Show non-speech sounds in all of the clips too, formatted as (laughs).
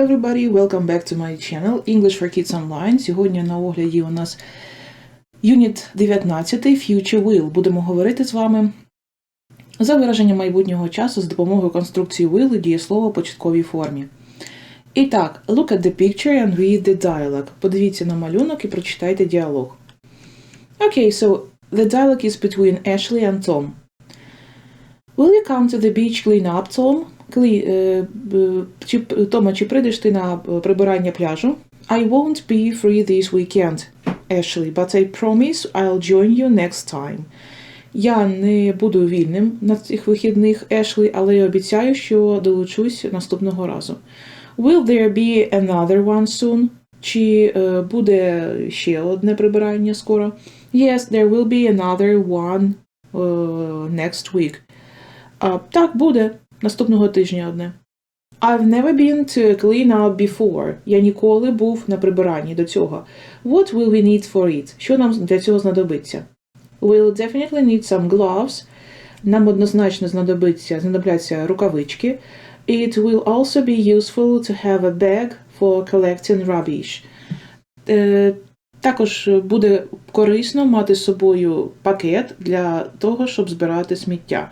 everybody, welcome back to my channel English for Kids Online. Сьогодні на огляді у нас Юніт 19 Future Will. Будемо говорити з вами за вираження майбутнього часу з допомогою конструкції will і дієслова в початковій формі. І так, look at the picture and read the dialogue. Подивіться на малюнок і прочитайте діалог. Okay, so the dialogue is between Ashley and Tom. Will you come to the beach clean up, Tom? Клі, е, чи, Тома, чи прийдеш ти на е, прибирання пляжу? I won't be free this weekend, Ashley, but I promise I'll join you next time. Я не буду вільним на цих вихідних, Ешлі, але я обіцяю, що долучусь наступного разу. Will there be another one soon? Чи е, буде ще одне прибирання скоро? Yes, there will be another one е, next week. А, так, буде. Наступного тижня одне. I've never been to a clean up before. Я ніколи був на прибиранні до цього. What will we need for it? Що нам для цього знадобиться? We'll definitely need some gloves. Нам однозначно знадобиться, знадобляться рукавички. It will also be useful to have a bag for collecting rubbish. Е, також буде корисно мати з собою пакет для того, щоб збирати сміття.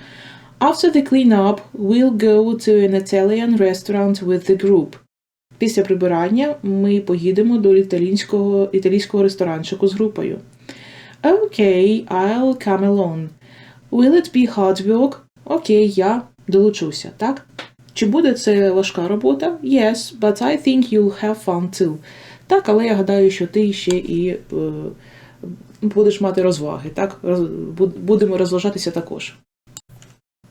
After the cleanup, we'll go to an Italian restaurant with the group. Після прибирання ми поїдемо до італійського, італійського ресторанчику з групою. Okay, I'll come alone. Will it be hard work? Окей, я долучуся, так? Чи буде це важка робота? Yes, but I think you'll have fun too. Так, але я гадаю, що ти ще і е, будеш мати розваги, так? Будемо розважатися також.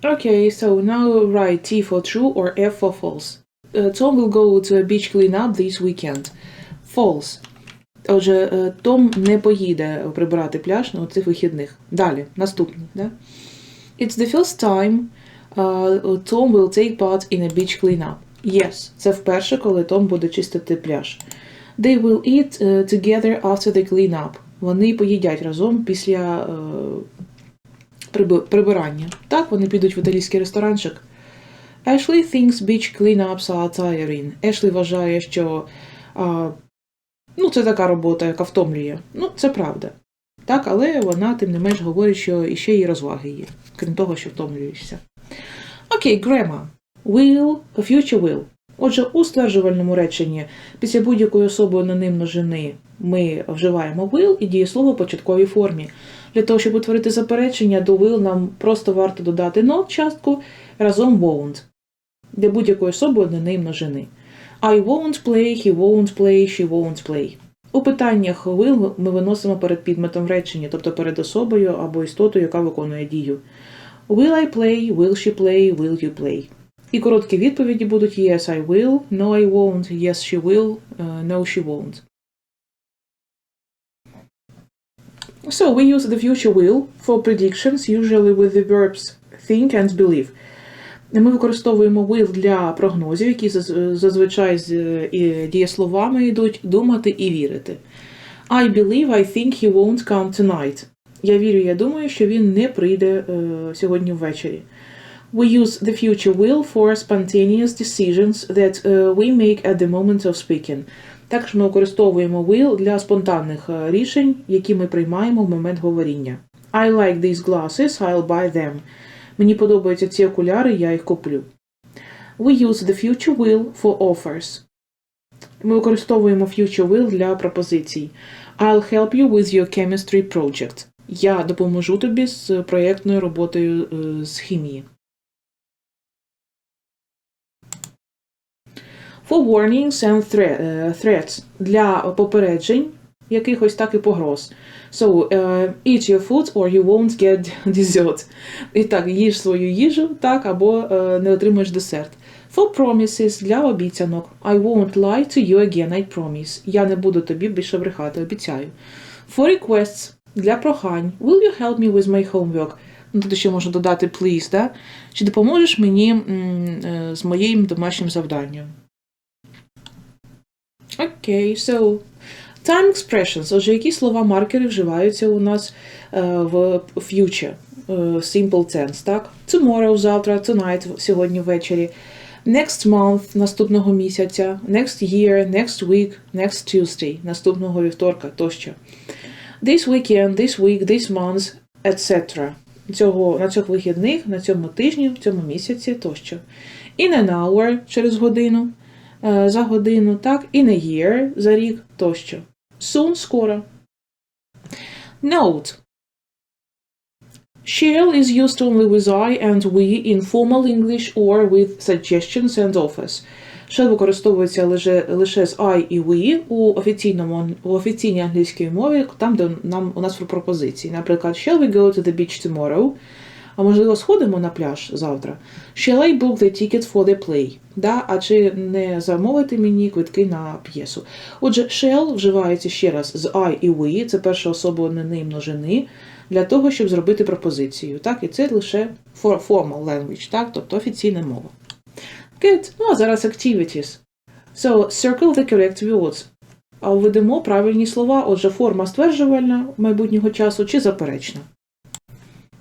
Okay, so now write T for true or F for false. Uh, Tom will go to a beach cleanup this weekend. False. Отже, е, Том не поїде прибирати пляж на цих вихідних. Далі, наступний. Да? It's the first time uh, Tom will take part in a beach cleanup. Yes, це вперше, коли Том буде чистити пляж. They will eat uh, together after the cleanup. Вони поїдять разом після е, приби- прибирання. Так, вони підуть в італійський ресторанчик. Ashley thinks beach cleanups are tiring. Ешлі вважає, що а, ну, це така робота, яка втомлює. Ну, це правда. Так, але вона, тим не менш, говорить, що іще і розваги є, крім того, що втомлюєшся. Окей, grammar. Will, future will. Отже, у стверджувальному реченні після будь-якої особи анонимно жени ми вживаємо will і дієслово в початковій формі. Для того, щоб утворити заперечення до will, нам просто варто додати not частку разом won't. Для будь-якої особи анонимно жени. I won't play, he won't play, she won't play. У питаннях will ми виносимо перед підметом речення, тобто перед особою або істотою, яка виконує дію. Will I play, will she play, will you play. І короткі відповіді будуть Yes, I will, No, I won't, Yes, she will, uh, No, she won't. So we use the future will for predictions, usually with the verbs think and believe. Ми використовуємо will для прогнозів, які заз- зазвичай з е, і дієсловами йдуть думати і вірити. I believe, I think he won't come tonight. Я вірю, я думаю, що він не прийде е, сьогодні ввечері. We use the future will for spontaneous decisions that uh, we make at the moment of speaking. Також ми використовуємо will для спонтанних е, рішень, які ми приймаємо в момент говоріння. I like these glasses, I'll buy them. Мені подобаються ці окуляри, я їх куплю. We use the future will for offers. Ми використовуємо future will для пропозицій. I'll help you with your chemistry project. Я допоможу тобі з проєктною роботою е, з хімії. For warnings and е, threats для попереджень, якихось так і погроз. So, е, eat your food or you won't get (laughs) dessert. І так, їж свою їжу, так, або е, не отримаєш десерт. For promises для обіцянок. I won't lie to you again, I promise. Я не буду тобі більше брехати, обіцяю. For requests для прохань. Will you help me with my homework? Ну, тут ще можна додати please, да? Чи допоможеш мені з моїм домашнім завданням? Окей, so time expressions. Отже, які слова маркери вживаються у нас е, в future? Е, simple tense, так? Tomorrow, завтра, tonight, сьогодні ввечері. Next month наступного місяця, next year, next week, next Tuesday, наступного вівторка тощо. This weekend, this week, this month, etc. Цього, на цих вихідних, на цьому тижні, в цьому місяці тощо. In an hour через годину, за годину, так, in a year за рік тощо. Soon скоро. Note. Shall is used only with I and we in formal English or with suggestions and offers. Shall використовується лише, лише з I і we у офіційному у офіційній англійській мові, там, де нам у нас про пропозиції. Наприклад, shall we go to the beach tomorrow? А можливо, сходимо на пляж завтра. Shall I book the ticket for the play? Да? А чи не замовити мені квитки на п'єсу? Отже, shall вживається ще раз з I і we, це перша особа однини і множини, для того, щоб зробити пропозицію. Так? І це лише formal language, так? тобто офіційна мова. Good. Ну, а зараз activities. So, circle the correct words. А введемо правильні слова, отже, форма стверджувальна майбутнього часу чи заперечна.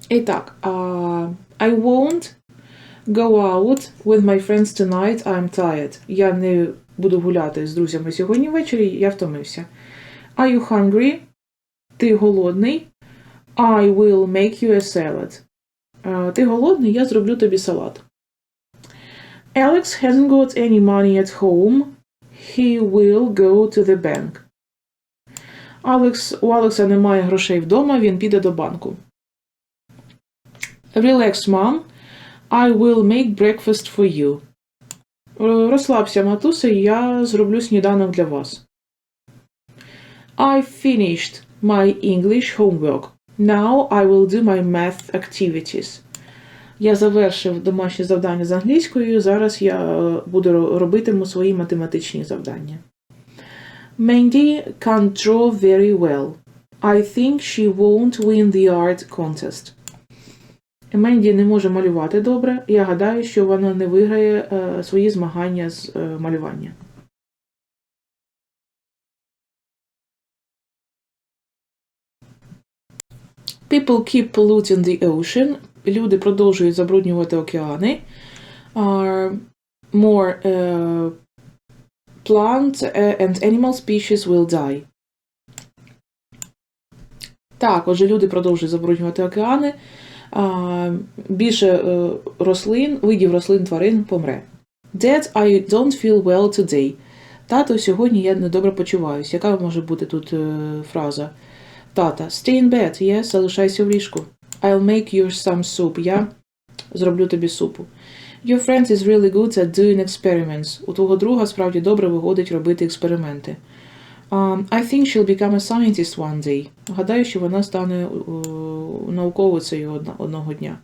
І так, uh, I won't go out with my friends tonight, I'm tired. Я не буду гуляти з друзями сьогодні ввечері, я втомився. Are you hungry? Ти голодний? I will make you a salad. Uh, ти голодний, я зроблю тобі салат. Alex hasn't got any money at home. He will go to the bank. Алекс, у Алекса немає грошей вдома, він піде до банку. Relax, mom. I will make breakfast for you. Е, Розслабся, матуся, я зроблю сніданок для вас. I finished my English homework. Now I will do my math activities. Я завершив домашнє завдання з англійською. Зараз я е, буду ро- робитиму свої математичні завдання. Mandy can't draw very well. I think she won't win the art contest. Менді не може малювати добре. Я гадаю, що вона не виграє е, свої змагання з е, малювання. People keep polluting the ocean. Люди продовжують забруднювати океани. More uh, plant uh, and animal species will die. Так, отже, люди продовжують забруднювати океани. Більше е, рослин, видів рослин тварин помре. Dad, I don't feel well today. Тато, сьогодні я недобре почуваюся. Яка може бути тут е, фраза? Тата, stay in bed, yes, залишайся в ліжку. I'll make you some soup. Я зроблю тобі супу. Your friend is really good at doing experiments. У твого друга справді добре виходить робити експерименти. Um, I think she'll become a scientist one day. Гадаю, що вона стане uh, науковицею одна- одного дня.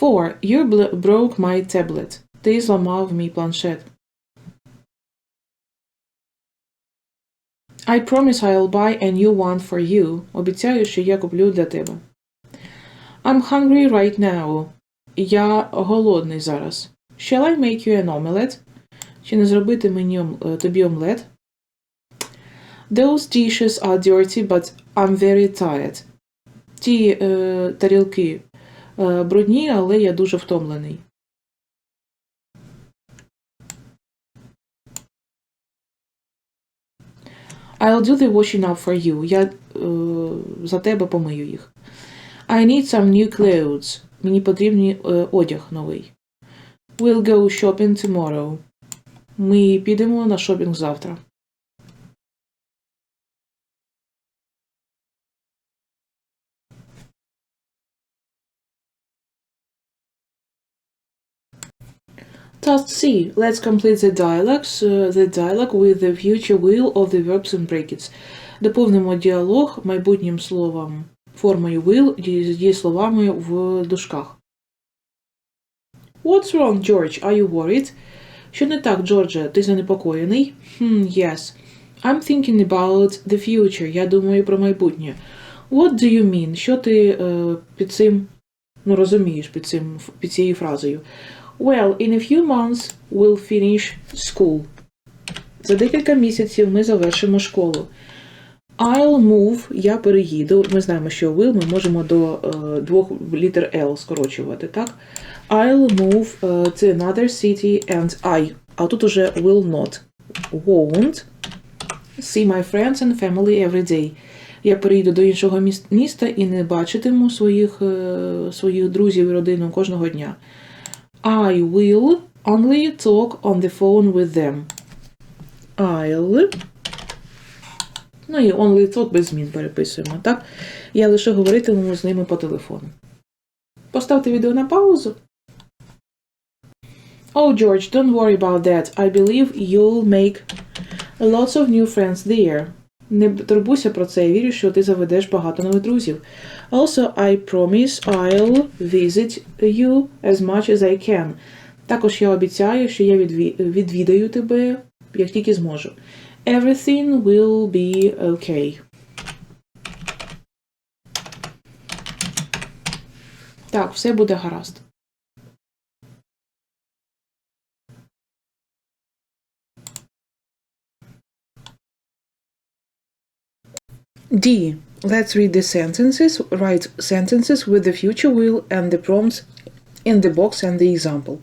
Four. You broke my tablet. Ти зламав мій планшет. I promise I'll buy a new one for you. Обіцяю, що я куплю для тебе. I'm hungry right now. Я голодний зараз. Shall I make you an omelette? Чи не зробити мені е, тобі омлет? Those dishes are dirty, but I'm very tired. Ті е, тарілки е, брудні, але я дуже втомлений. I'll do the washing up for you. Я е, за тебе помию їх. I need some new clothes. Мені потрібний е, одяг новий. We'll go shopping tomorrow. Ми підемо на шопінг завтра. Task C. Let's complete the dialogues, uh, the dialogue with the future will of the verbs in brackets. Доповнимо діалог майбутнім словом формою will з дієсловами в дужках. What's wrong, George? Are you worried? Що не так, Джордже? Ти занепокоєний? Hmm, yes. I'm thinking about the future. Я думаю про майбутнє. What do you mean? Що ти е, під цим ну, розумієш під, цим, під цією фразою? Well, in a few months we'll finish school. За декілька місяців ми завершимо школу. I'll move, я переїду. Ми знаємо, що will ми можемо до е, двох літер L скорочувати, так? I'll move е, to another city and I. А тут уже will not. Won't see my friends and family every day. Я переїду до іншого міс- міста і не бачитиму своїх, е, своїх друзів і родину кожного дня. I will only talk on the phone with them. I'll. Ну і only talk без змін переписуємо, так? Я лише говоритиму з ними по телефону. Поставте відео на паузу. Oh, George, don't worry about that. I believe you'll make lots of new friends there. Не турбуйся про це, я вірю, що ти заведеш багато нових друзів. Also, I promise I'll visit you as much as I can. Також я обіцяю, що я відвідаю тебе, як тільки зможу. Everything will be okay. Так, все буде гаразд. D. Let's read the sentences. Write sentences with the future will and the prompts in the box and the example.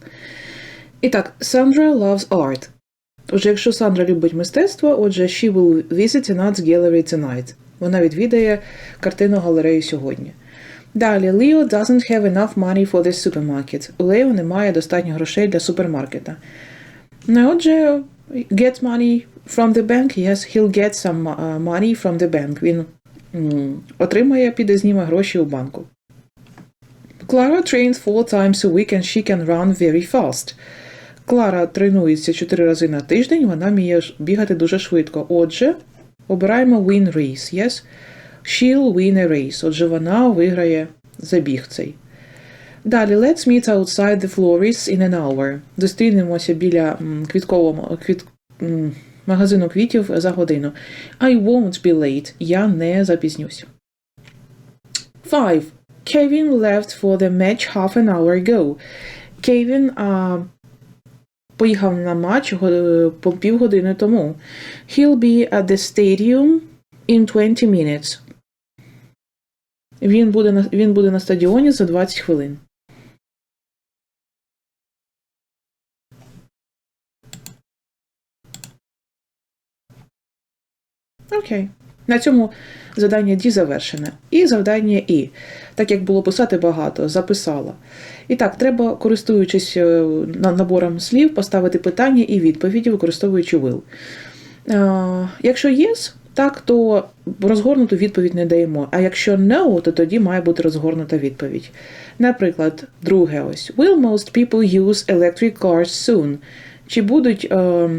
І так, Sandra loves art. Отже, якщо Сандра любить мистецтво, отже, she will visit an art gallery tonight. Вона відвідає картину галерею сьогодні. Далі, Leo doesn't have enough money for the supermarket. У Лео немає достатньо грошей для супермаркета. Ну, отже, get money from the bank. Yes, he'll get some uh, money from the bank. Він отримає, піде зніме гроші у банку. Clara trains four times a week and she can run very fast. Клара тренується 4 рази на тиждень, вона вміє бігати дуже швидко. Отже, обираємо win race. Yes? She'll win a race. Отже, вона виграє забіг цей. Далі, let's meet outside the florist in an hour. Зустрінемося біля квіткового квіт, магазину квітів за годину. I won't be late. Я не запізнюсь. 5. Kevin left for the match half an hour ago. Кевін а, поїхав на матч по півгодини тому. He'll be at the stadium in 20 minutes. Він буде на, він буде на стадіоні за 20 хвилин. Окей. На цьому завдання D завершене. І завдання І. Так як було писати багато, записала. І так, треба, користуючись е, набором слів, поставити питання і відповіді, використовуючи will. Е, Якщо yes, так, то розгорнуту відповідь не даємо. А якщо no, то тоді має бути розгорнута відповідь. Наприклад, друге ось. Will most people use electric cars soon? Чи будуть е,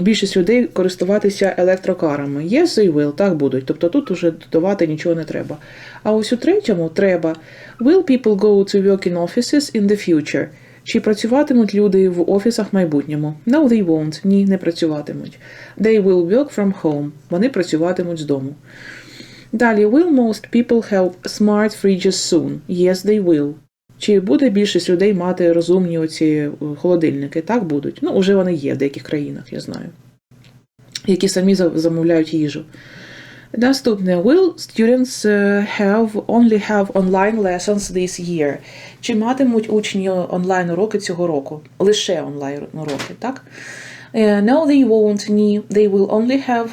більшість людей користуватися електрокарами? Yes, they will, так будуть. Тобто тут уже додавати нічого не треба. А ось у третьому треба Will people go to work in offices in the future? Чи працюватимуть люди в офісах в майбутньому? No, they won't. Ні, не працюватимуть. They will work from home. Вони працюватимуть з дому. Далі, will most people have smart fridges soon? Yes, they will. Чи буде більшість людей мати розумні оці е, холодильники? Так будуть. Ну, уже вони є в деяких країнах, я знаю, які самі замовляють їжу. Наступне will students е, have only have online lessons this year? Чи матимуть учні онлайн уроки цього року? Лише онлайн уроки, так? Е, No, they won't. Ні. They will only have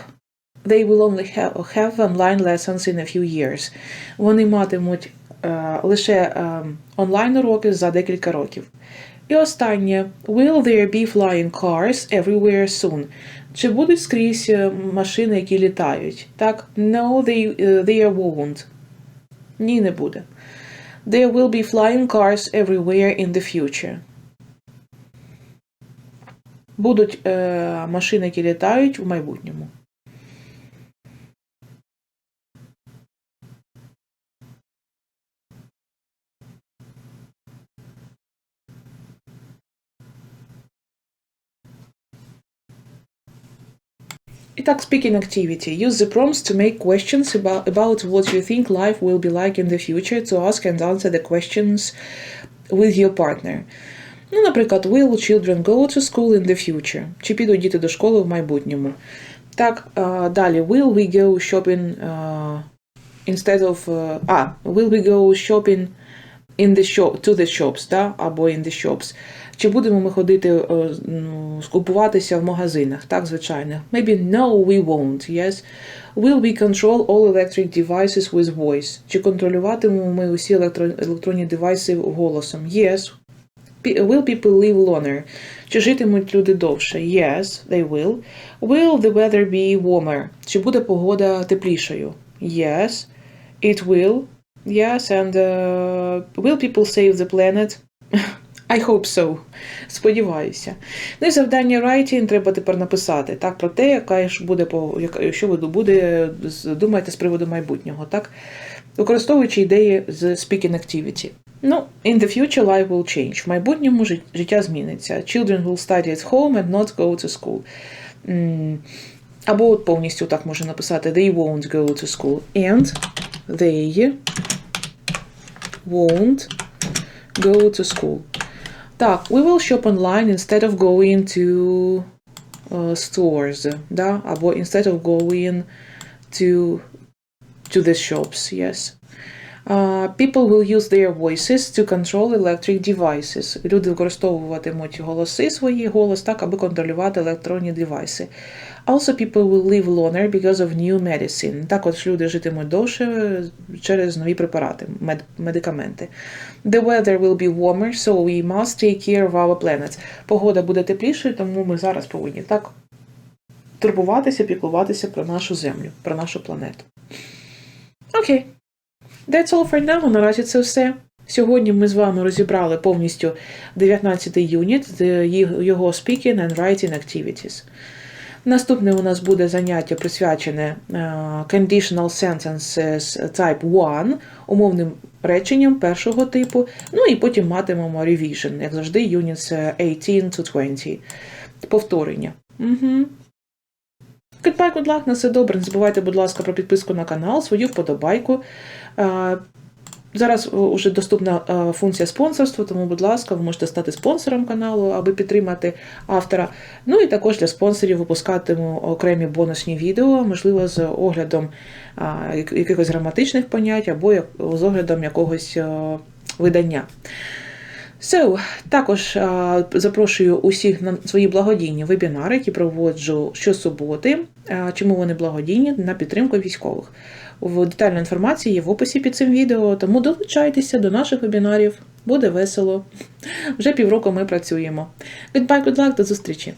They will only have, have online lessons in a few years. Вони матимуть лише е, онлайн уроки за декілька років. І останнє Will there be flying cars everywhere soon? Чи будуть скрізь е, машини, які літають? Так, no, they, е, there won't. Ні, не буде. There will be flying cars everywhere in the future. Будуть е, машини, які літають в майбутньому. Итак, speaking activity. Use the prompts to make questions about, about what you think life will be like in the future to ask and answer the questions with your partner. Ну, наприклад, will children go to school in the future? Чи підуть діти до школи в майбутньому? Так, а, далі. Will we go shopping uh, instead of... uh, а, will we go shopping in the shop, to the shops, да? або in the shops. Чи будемо ми ходити е, ну, скупуватися в магазинах? Так, звичайно. Maybe no, we won't. Yes. Will we control all electric devices with voice? Чи контролюватимемо ми усі електро, електронні девайси голосом? Yes. Will people live longer? Чи житимуть люди довше? Yes, they will. Will the weather be warmer? Чи буде погода теплішою? Yes, it will. Yes, and uh, will people save the planet? I hope so. Сподіваюся. Ну і завдання writing треба тепер написати так про те, яка ж буде що ви буде думаєте з приводу майбутнього, так? Використовуючи ідеї з speaking activity. Ну, in the future life will change. В майбутньому життя зміниться. Children will study at home and not go to school. Або от повністю так можна написати They won't go to school. And they won't go to school. Так, we will shop online instead of going to uh, stores. Да? Або instead of going to, to the shops, yes. People will use their voices to control electric devices. Люди використовуватимуть голоси свої, голос так, аби контролювати електронні девайси. Also, people will live longer because of new medicine. Також люди житимуть довше через нові препарати, мед, медикаменти. The weather will be warmer, so we must take care of our planet. Погода буде теплішою, тому ми зараз повинні так турбуватися, піклуватися про нашу землю, про нашу планету. Окей. That's all for now. Наразі це все. Сьогодні ми з вами розібрали повністю 19-й юніт, е, його speaking and writing activities. Наступне у нас буде заняття присвячене е, conditional sentences type 1, умовним реченням першого типу. Ну і потім матимемо revision, як завжди, units 18 to 20. Повторення. Угу. Goodbye, good luck, на все добре. Не забувайте, будь ласка, про підписку на канал, свою вподобайку. Е, Зараз вже доступна е, функція спонсорства, тому, будь ласка, ви можете стати спонсором каналу, аби підтримати автора. Ну і також для спонсорів випускатиму окремі бонусні відео, можливо, з оглядом якихось граматичних понять або з оглядом якогось е, видання. So, також запрошую усіх на свої благодійні вебінари, які проводжу щосуботи. Чому вони благодійні на підтримку військових? В детальна інформація є в описі під цим відео, тому долучайтеся до наших вебінарів. Буде весело. Вже півроку ми працюємо. Goodbye, good luck, до зустрічі!